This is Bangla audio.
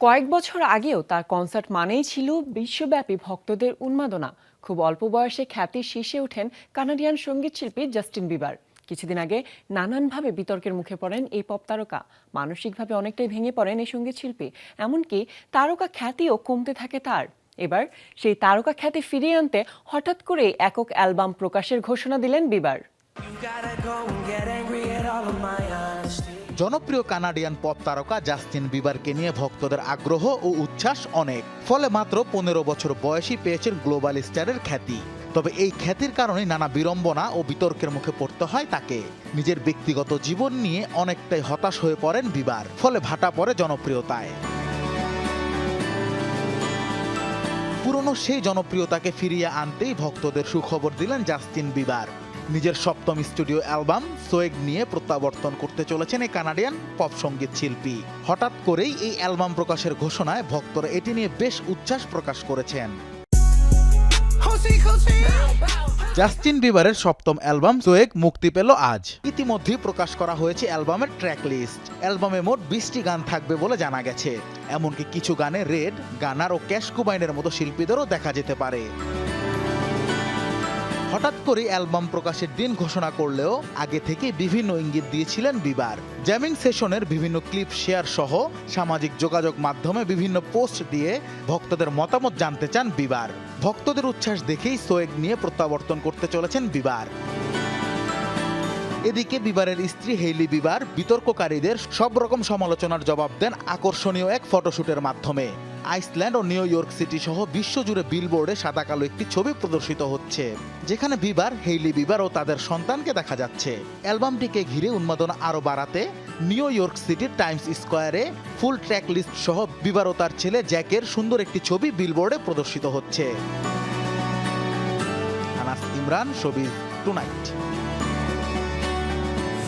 কয়েক বছর আগেও তার কনসার্ট মানেই ছিল বিশ্বব্যাপী ভক্তদের উন্মাদনা। খুব অল্প বয়সে খ্যাতির শীর্ষে ওঠেন কানাডিয়ান সঙ্গীতশিল্পী জাস্টিন বিবার। কিছুদিন আগে নানানভাবে বিতর্কের মুখে পড়েন এই পপ তারকা। মানসিকভাবে অনেকটাই ভেঙে পড়েন এই সঙ্গীতশিল্পী। এমনকি তারকা খ্যাতিও কমতে থাকে তার। এবার সেই তারকা খ্যাতি ফিরিয়ে আনতে হঠাৎ করে একক অ্যালবাম প্রকাশের ঘোষণা দিলেন বিবার। জনপ্রিয় কানাডিয়ান পপ তারকা জাস্টিন বিবারকে নিয়ে ভক্তদের আগ্রহ ও উচ্ছ্বাস অনেক। ফলে মাত্র পনেরো বছর বয়সী পেয়েছেন গ্লোবাল স্টারের খ্যাতি। তবে এই খ্যাতির কারণে নানা বিড়ম্বনা ও বিতর্কের মুখে পড়তে হয় তাকে। নিজের ব্যক্তিগত জীবন নিয়ে অনেকটাই হতাশ হয়ে পড়েন বিবার, ফলে ভাটা পড়ে জনপ্রিয়তায়। পুরনো সেই জনপ্রিয়তাকে ফিরিয়ে আনতেই ভক্তদের সুখবর দিলেন জাস্টিন বিবার। নিজের সপ্তম স্টুডিও অ্যালবাম সোয়েগ নিয়ে প্রত্যাবর্তন করতে চলেছেন এই কানাডিয়ান পপ সংগীত শিল্পী। হঠাৎ করেই এই অ্যালবাম প্রকাশের ঘোষণায় ভক্তরা এটি নিয়ে বেশ উচ্ছ্বাস প্রকাশ করেছেন. জাস্টিন বিবারের সপ্তম অ্যালবাম সোয়েগ মুক্তি পেল আজ। ইতিমধ্যেই প্রকাশ করা হয়েছে অ্যালবামের ট্র্যাক লিস্ট। অ্যালবামে মোট বিশটি গান থাকবে বলে জানা গেছে। এমনকি কিছু গানে রেড, গানার ও ক্যাশ কুবাইনের মতো শিল্পীদেরও দেখা যেতে পারে। হঠাৎ করে অ্যালবাম প্রকাশের দিন ঘোষণা করলেও আগে থেকে বিভিন্ন ইঙ্গিত দিয়েছিলেন বিবার। জ্যামিং সেশনের বিভিন্ন ক্লিপ শেয়ার সহ সামাজিক যোগাযোগ মাধ্যমে বিভিন্ন পোস্ট দিয়ে ভক্তদের মতামত জানতে চান বিবার। ভক্তদের উচ্ছ্বাস দেখেই সোয়েগ নিয়ে প্রত্যাবর্তন করতে চলেছেন বিবার। এদিকে বিবারের স্ত্রী হেইলি বিবার বিতর্ককারীদের সব রকম সমালোচনার জবাব দেন আকর্ষণীয় এক ফটোশুটের মাধ্যমে। আইসল্যান্ড ও নিউ ইয়র্ক সিটি সহ বিশ্বজুড়ে বিলবোর্ডে সাদা কালো একটি ছবি প্রদর্শিত হচ্ছে, যেখানে বিবার, হেইলি বিবার ও তাদের সন্তানকে দেখা যাচ্ছে। অ্যালবামটিকে ঘিরে উন্মাদনা আরও বাড়াতে নিউ ইয়র্ক সিটির টাইমস স্কোয়ারে ফুল ট্র্যাক লিস্ট সহ বিবার ও তার ছেলে জ্যাকের সুন্দর একটি ছবি বিলবোর্ডে প্রদর্শিত হচ্ছে। Anas Imran, showbiz tonight.